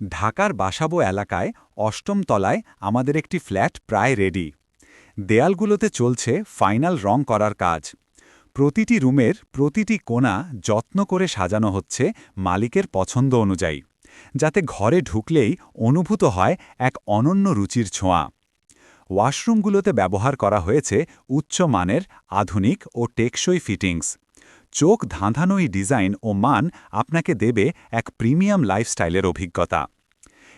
ঢাকার বাসাবো এলাকায় অষ্টম তলায় আমাদের একটি ফ্ল্যাট প্রায় রেডি। দেয়ালগুলোতে চলছে ফাইনাল রং করার কাজ। প্রতিটি রুমের প্রতিটি কোণা যত্ন করে সাজানো হচ্ছে মালিকের পছন্দ অনুযায়ী, যাতে ঘরে ঢুকলেই অনুভূত হয় এক অনন্য রুচির ছোঁয়া। ওয়াশরুমগুলোতে ব্যবহার করা হয়েছে উচ্চমানের আধুনিক ও টেকসই ফিটিংস। চোখ ধাঁধানো এই ডিজাইন ও মান আপনাকে দেবে এক প্রিমিয়াম লাইফস্টাইলের অভিজ্ঞতা।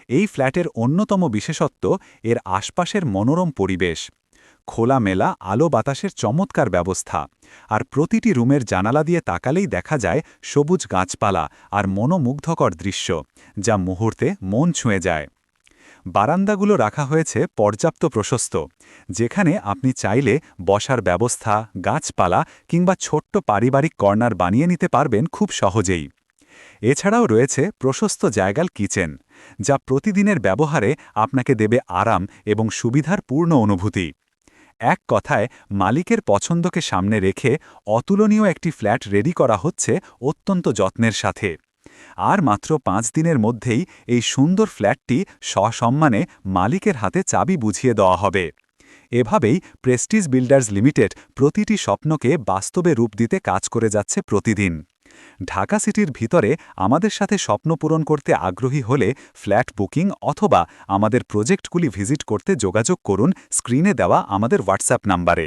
এই ফ্ল্যাটের অন্যতম বিশেষত্ব, এর আশপাশের মনোরম পরিবেশ। খোলামেলা, আলো বাতাসের চমৎকার ব্যবস্থা। আর প্রতিটি রুমের জানালা দিয়ে তাকালেই দেখা যায় সবুজ গাছপালা আর মনোমুগ্ধকর দৃশ্য, যা মুহূর্তে মন ছুঁয়ে যায়। বারান্দাগুলো রাখা হয়েছে পর্যাপ্ত প্রশস্ত, যেখানে আপনি চাইলে বসার ব্যবস্থা, গাছপালা কিংবা ছোট্ট পারিবারিক কর্নার বানিয়ে নিতে পারবেন খুব সহজেই। এছাড়াও রয়েছে প্রশস্ত জায়গাল কিচেন, যা প্রতিদিনের ব্যবহারে আপনাকে দেবে আরাম এবং সুবিধার পূর্ণ অনুভূতি। এক কথায়, মালিকের পছন্দকে সামনে রেখে অতুলনীয় একটি ফ্ল্যাট রেডি করা হচ্ছে অত্যন্ত যত্নের সাথে। আর মাত্র পাঁচ দিনের মধ্যেই এই সুন্দর ফ্ল্যাটটি সসম্মানে মালিকের হাতে চাবি বুঝিয়ে দেওয়া হবে। এভাবেই প্রেস্টিজ বিল্ডার্স লিমিটেড প্রতিটি স্বপ্নকে বাস্তবে রূপ দিতে কাজ করে যাচ্ছে প্রতিদিন। ঢাকা সিটির ভিতরে আমাদের সাথে স্বপ্ন পূরণ করতে আগ্রহী হলে ফ্ল্যাট বুকিং অথবা আমাদের প্রজেক্টগুলি ভিজিট করতে যোগাযোগ করুন, স্ক্রিনে দেওয়া আমাদের হোয়াটসঅ্যাপ নাম্বারে।